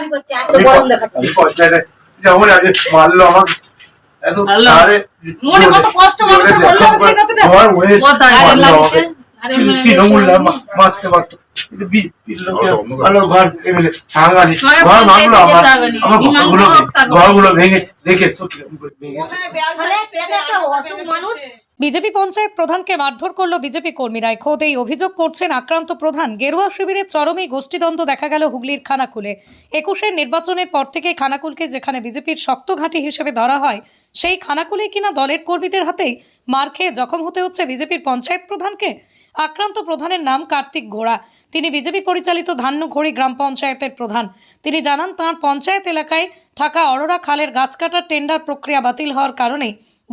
গালাগালি করছে এত গরম দেখাচ্ছে। যেমন আগে মারলো আমার মনে কত কষ্ট মানুষের বললাম সেই কথাটা। তৃণমূল মারতে। পারতো ঘরগুলো ভেঙে দেখে সত্যি ভেঙেছে বিজেপি পঞ্চায়েত প্রধানকে মারধর করল বিজেপি কর্মীরাই খোদ এই অভিযোগ করছেন আক্রান্ত প্রধান। গেরুয়া শিবিরের চরমে গোষ্ঠীদ্বন্দ্ব দেখা গেল হুগলির খানাকুলে। একুশের নির্বাচনের পর থেকে খানাকুলকে যেখানে বিজেপির শক্ত ঘাঁটি হিসেবে ধরা হয়, সেই খানাকুলে কিনা দলের কর্মীদের হাতেই মার খেয়ে জখম হতে হচ্ছে বিজেপির পঞ্চায়েত প্রধানকে। আক্রান্ত প্রধানের নাম কার্তিক ঘোড়া। তিনি বিজেপি পরিচালিত ধান্যঘড়ি গ্রাম পঞ্চায়েতের প্রধান। তিনি জানান, তাঁর পঞ্চায়েত এলাকায় থাকা অরোরা খালের গাছ কাটার টেন্ডার প্রক্রিয়া বাতিল হওয়ার কারণে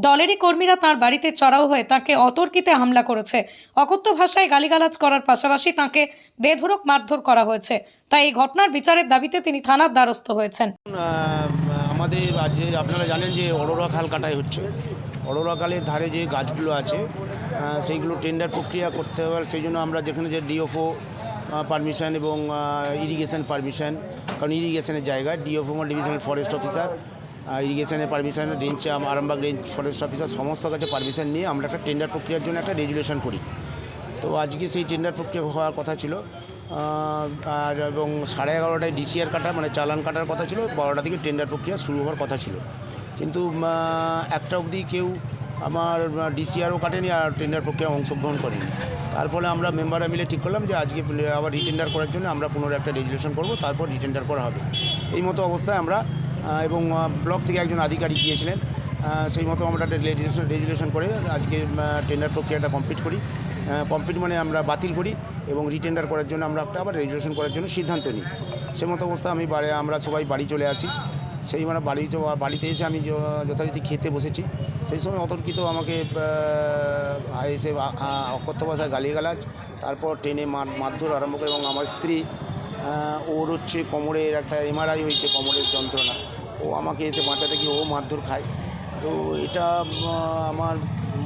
দলেরই কর্মীরা তার বাড়িতে চড়াও হয়ে তাকে অতর্কিতে হামলা করেছে। অকথ্য ভাষায় গালিগালাজ করার পাশাপাশি তাকে বেধড়ক মারধর করা হয়েছে। তাই এই ঘটনার বিচারের দাবিতে তিনি থানার দ্বারস্থ হয়েছেন। আমাদের আজকে আপনারা জানেন যে অরোরা খাল কাটাই হচ্ছে। অরোরা খালের ধারে যে গাছগুলো আছে সেইগুলো টেন্ডার প্রক্রিয়া করতে হবে। সেই জন্য আমরা যেখানে যে ডিওফও পারমিশন এবং ইরিগেশন পারমিশন কারণ ইরিগেশনের জায়গায় ডিওফও ডিভিশনাল ফরেস্ট অফিসার ইরিগেশনের permission range Arambagh range forest officer সমস্ত কাছে পারমিশন নিয়ে আমরা একটা টেন্ডার প্রক্রিয়ার জন্য একটা রেজুলেশন করি। তো আজকে সেই টেন্ডার প্রক্রিয়া হওয়ার কথা ছিল আর এবং সাড়ে এগারোটায় ডিসিআর কাটা মানে চালান কাটার কথা ছিল, বারোটা থেকে টেন্ডার প্রক্রিয়া শুরু হওয়ার কথা ছিল। কিন্তু একটা অবধি কেউ আমার ডিসিআরও কাটেনি আর টেন্ডার প্রক্রিয়া অংশগ্রহণ করেনি। তার ফলে আমরা মেম্বাররা মিলে ঠিক করলাম যে আজকে আবার রিটেন্ডার করার জন্য আমরা পুনরায় একটা রেজুলেশন করব, তারপর রিটেন্ডার করা হবে। এই মতো অবস্থায় আমরা এবং ব্লক থেকে একজন আধিকারিক গিয়েছিলেন। সেই মতো আমরা একটা রেজুলেশন রেজুলেশন করে আজকে টেন্ডার প্রক্রিয়াটা কমপ্লিট করি। কমপ্লিট মানে আমরা বাতিল করি এবং রিটেন্ডার করার জন্য আমরা একটা আবার রেজুলেশন করার জন্য সিদ্ধান্ত নিই। সে মতো অবস্থা আমি বাড়ি, আমরা সবাই বাড়ি চলে আসি। সেই মানে বাড়ি বাড়িতে এসে আমি যথারীতি খেতে বসেছি। সেই সময় অতর্কিত আমাকে এসে অকথ্য ভাষায় গালিগালাজ, তারপর ট্রেনে মার, মারধর আরম্ভ করে এবং আমার স্ত্রী ওর হচ্ছে কোমরের একটা এমআরআই হয়েছে, কোমরের যন্ত্রণা। ও আমাকে এসে বাঁচাতে গিয়ে ও মারধর খায়। তো এটা আমার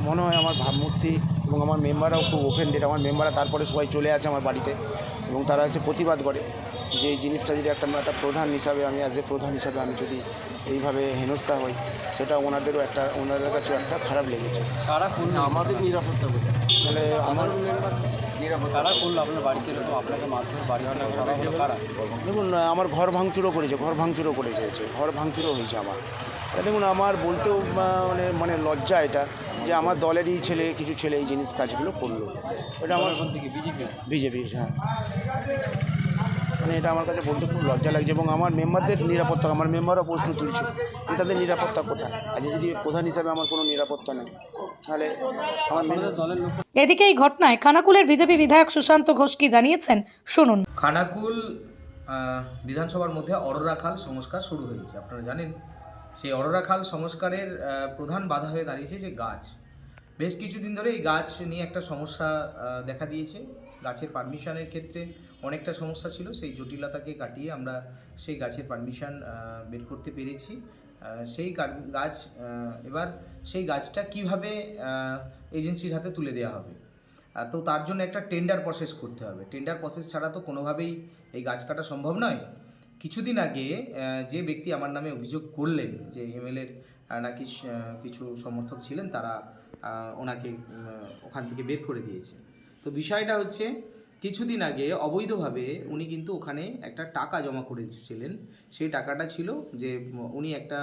মনে হয় আমার ভাবমূর্তি এবং আমার মেম্বাররাও খুব ওফেন্ডেড আমার মেম্বাররা তারপরে সবাই চলে আসে আমার বাড়িতে এবং তারা এসে প্রতিবাদ করে। যে এই জিনিসটা যদি একটা একটা প্রধান হিসাবে আমি অ্যাজ এ প্রধান হিসাবে আমি যদি এইভাবে হেনস্থা হই সেটা ওনাদেরও একটা ওনাদের কাছেও একটা খারাপ লেগেছে। করল আমাদের নিরাপত্তা বোঝা তাহলে আমার কারা করল আপনার বাড়িতে এরকম আপনাকে মাধ্যমে বাড়ি দেখুন আমার ঘর ভাঙচুরও করেছে ঘর ভাঙচুরও করেছে ঘর ভাঙচুরও হয়েছে আমার। দেখুন আমার বলতেও মানে মানে লজ্জা এটা যে আমার দলেরই ছেলে কিছু ছেলে এই জিনিস কাজগুলো করল। এটা আমার বিজেপি বিজেপি হ্যাঁ। মানে এটা আমার কাছে বলতে খুব লজ্জা লাগছে এবং আমার মেম্বারদের নিরাপত্তা আমার মেম্বারও প্রশ্ন তুলছে যে তাদের নিরাপত্তা কোথায়? আজ যদি প্রধান হিসাবে আমার কোনো নিরাপত্তা নেই তাহলে আমার এদিকে এই ঘটনায় খানাকুলের বিজেপি বিধায়ক সুশান্ত ঘোষ কি জানিয়েছেন? শুনুন। খানাকুল বিধানসভার মধ্যে অরোরা খাল সংস্কার শুরু হয়েছে। আপনারা জানেন সেই অরোরা খাল সংস্কারের প্রধান বাধা হয়ে দাঁড়িয়েছে যে গাছ। বেশ কিছুদিন ধরে এই গাছ নিয়ে একটা সমস্যা দেখা দিয়েছে। গাছের পারমিশনের ক্ষেত্রে অনেকটা সমস্যা ছিল, সেই জটিলতাকে কাটিয়ে আমরা সেই গাছের পারমিশন বের করতে পেরেছি। সেই গাছ এবার সেই গাছটা কীভাবে এজেন্সির হাতে তুলে দেওয়া হবে? তো তার জন্য একটা টেন্ডার প্রসেস করতে হবে। টেন্ডার প্রসেস ছাড়া তো কোনোভাবেই এই গাছ কাটা সম্ভব নয়। কিছুদিন আগে যে ব্যক্তি আমার নামে অভিযোগ করলেন যে এমএলএর নাকি কিছু সমর্থক ছিলেন, তারা ওনাকে ওখান থেকে বের করে দিয়েছে। তো বিষয়টা হচ্ছে, কিছুদিন আগে অবৈধভাবে উনি কিন্তু ওখানে একটা টাকা জমা করে এসেছিলেন সেই টাকাটা ছিল যে, উনি একটা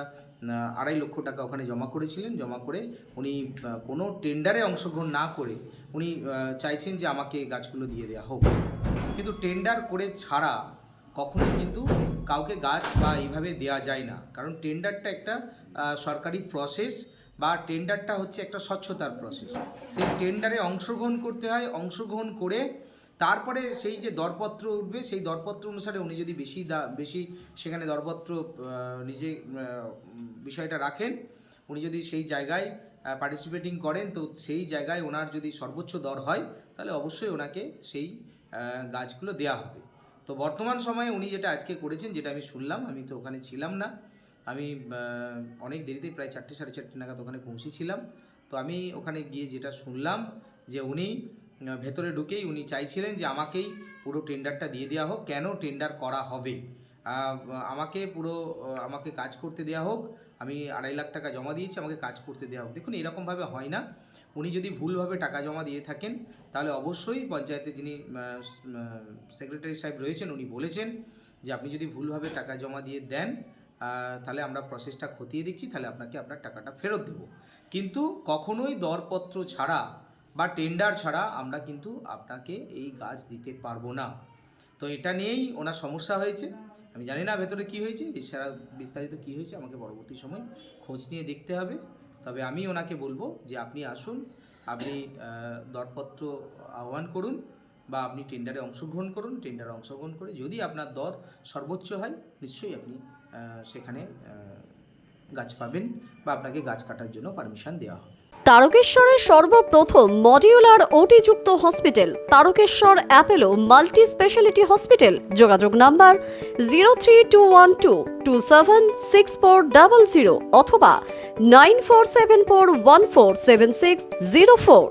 আড়াই লক্ষ টাকা ওখানে জমা করেছিলেন। জমা করে উনি কোনো টেন্ডারে অংশগ্রহণ না করে উনি চাইছেন যে আমাকে গাছগুলো দিয়ে দেওয়া হোক। কিন্তু টেন্ডার করে ছাড়া কখনোই কিন্তু কাউকে গাছ বা এইভাবে দেওয়া যায় না। কারণ টেন্ডারটা একটা সরকারি প্রসেস বা টেন্ডারটা হচ্ছে একটা স্বচ্ছতার প্রসেস সেই টেন্ডারে অংশগ্রহণ করতে হয়, অংশগ্রহণ করে তারপরে সেই যে দরপত্র উঠবে, সেই দরপত্র অনুসারে উনি যদি বেশি দা, বেশি সেখানে দরপত্র নিজে বিষয়টা রাখেন, উনি যদি সেই জায়গায় পার্টিসিপেটিং করেন, তো সেই জায়গায় ওনার যদি সর্বোচ্চ দর হয়, তাহলে অবশ্যই ওনাকে সেই গাছগুলো দেওয়া হবে। তো বর্তমান সময়ে উনি যেটা আজকে করেছেন, যেটা আমি শুনলাম, আমি তো ওখানে ছিলাম না আমি অনেক দেরিতে প্রায় চারটে, সাড়ে চারটে নাগাদ ওখানে পৌঁছেছিলাম। তো আমি ওখানে গিয়ে যেটা শুনলাম যে উনি ভেতরে ঢুকেই উনি চাইছিলেন যে আমাকেই পুরো টেন্ডারটা দিয়ে দেওয়া হোক। কেন টেন্ডার করা হবে? আমাকে পুরো আমাকে কাজ করতে দেওয়া হোক। আমি আড়াই লাখ টাকা জমা দিয়েছি, আমাকে কাজ করতে দেওয়া হোক। দেখুন, এরকমভাবে হয় না। উনি যদি ভুলভাবে টাকা জমা দিয়ে থাকেন, তাহলে অবশ্যই পঞ্চায়েতে যিনি সেক্রেটারি সাহেব রয়েছেন, উনি বলেছেন যে আপনি যদি ভুলভাবে টাকা জমা দিয়ে দেন তাহলে আমরা প্রসেসটা খতিয়ে দেখছি, তাহলে আপনাকে আপনার টাকাটা ফেরত দেবো। কিন্তু কখনোই দরপত্র ছাড়া বা টেন্ডার ছাড়া আমরা কিন্তু আপনাকে এই গাছ দিতে পারব না। তো এটা নিয়েই ওনার সমস্যা হয়েছে। আমি জানি না ভেতরে কি হয়েছে, এছাড়া বিস্তারিত কি হয়েছে, আমাকে পরবর্তী সময় খোঁজ নিয়ে দেখতে হবে। তবে আমি ওনাকে বলব যে আপনি আসুন, আপনি দরপত্র আহ্বান করুন বা আপনি টেন্ডারে অংশগ্রহণ করুন টেন্ডারে অংশগ্রহণ করে যদি আপনার দর সর্বোচ্চ হয়, নিশ্চয়ই আপনি সেখানে গাছ পাবেন বা আপনাকে গাছ কাটার জন্য পারমিশন দেওয়া হবে। তারকেশ্বরের সর্বপ্রথম modular ওটিযুক্ত hospital Tarakeswar Apollo multi speciality hospital যোগাযোগ number zero three two one two two seven six four double zero অথবা nine four seven four one four seven six zero four